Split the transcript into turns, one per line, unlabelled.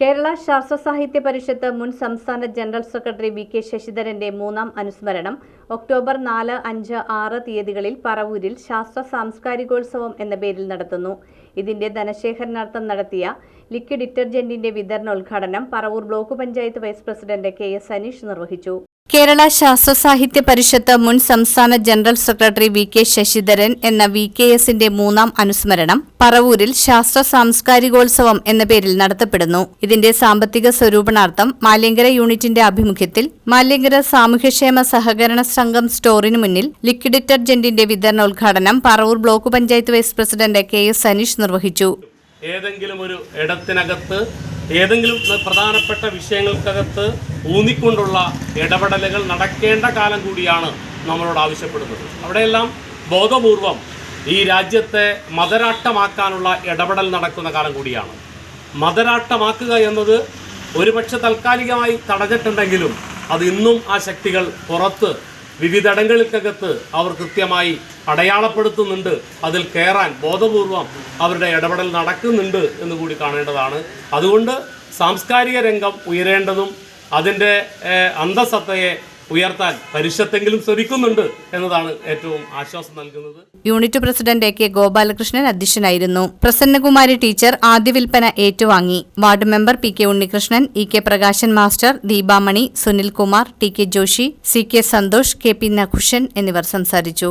കേരള ശാസ്ത്ര സാഹിത്യ പരിഷത്ത് മുൻ സംസ്ഥാന ജനറൽ സെക്രട്ടറി വി കെ ശശിധരന്റെ മൂന്നാം അനുസ്മരണം ഒക്ടോബർ നാല് അഞ്ച് ആറ് തീയതികളിൽ പറവൂരിൽ ശാസ്ത്ര സാംസ്കാരികോത്സവം എന്ന പേരിൽ നടത്തുന്നു. ഇതിന്റെ ധനശേഖരണാർത്ഥം നടത്തിയ ലിക്വിഡ് ഡിറ്റർജന്റിന്റെ വിതരണോദ്ഘാടനം Paravur block panchayat vice president K S Aneesh നിർവഹിച്ചു. കേരള ശാസ്ത്ര സാഹിത്യ പരിഷത്ത് മുൻ സംസ്ഥാന general secretary V K Sasidharan എന്ന വി കെ എസിന്റെ മൂന്നാം അനുസ്മരണം പറവൂരിൽ ശാസ്ത്ര സാംസ്കാരികോത്സവം എന്ന പേരിൽ നടത്തപ്പെടുന്നു. ഇതിന്റെ സാമ്പത്തിക സ്വരൂപണാർത്ഥം മാലിയങ്കര യൂണിറ്റിന്റെ ആഭിമുഖ്യത്തിൽ മാലിയങ്കര സാമൂഹ്യക്ഷേമ സഹകരണ സംഘം സ്റ്റോറിന് മുന്നിൽ ലിക്വിഡ് ഡിറ്റർജന്റിന്റെ വിതരണോദ്ഘാടനം Paravur block panchayat vice president K S Saneesh നിർവഹിച്ചു.
ഏതെങ്കിലും ഒരു ഇടത്തിനകത്ത് ഏതെങ്കിലും പ്രധാനപ്പെട്ട വിഷയങ്ങൾക്കകത്ത് ഊന്നിക്കൊണ്ടുള്ള ഇടപെടലുകൾ നടക്കേണ്ട കാലം കൂടിയാണ് നമ്മളോട് ആവശ്യപ്പെടുന്നത്. അവിടെയെല്ലാം ബോധപൂർവം ഈ രാജ്യത്തെ മതരാട്ടമാക്കാനുള്ള ഇടപെടൽ നടക്കുന്ന കാലം കൂടിയാണ്. മതരാട്ടമാക്കുക എന്നത് ഒരുപക്ഷെ താൽക്കാലികമായി തടഞ്ഞിട്ടുണ്ടെങ്കിലും അത് ഇന്നും ആ ശക്തികൾ പുറത്ത് വിവിധയിടങ്ങൾക്കകത്ത് അവർ കൃത്യമായി അടയാളപ്പെടുത്തുന്നുണ്ട്. അതിൽ കയറാൻ ബോധപൂർവം അവരുടെ ഇടപെടൽ നടക്കുന്നുണ്ട് എന്ന് കൂടി കാണേണ്ടതാണ്. അതുകൊണ്ട് സാംസ്കാരിക രംഗം ഉയരേണ്ടതും അതിന്റെ അന്തസത്തയെ ഉയർത്താൻ പരിഷത്തെങ്കിലും ശ്രമിക്കുന്നുണ്ട് എന്നതാണ് ഏറ്റവും ആശ്വാസം നൽകുന്നത്.
Unit president A K Gopalakrishnan അധ്യക്ഷനായിരുന്നു. പ്രസന്നകുമാരി ടീച്ചർ ആദ്യ വിൽപ്പന ഏറ്റുവാങ്ങി. Ward member P K Unnikrishnan E K Prakashan master Deepamani Sunilkumar T K Joshi C K Santhosh K P Nakhushan എന്നിവർ സംസാരിച്ചു.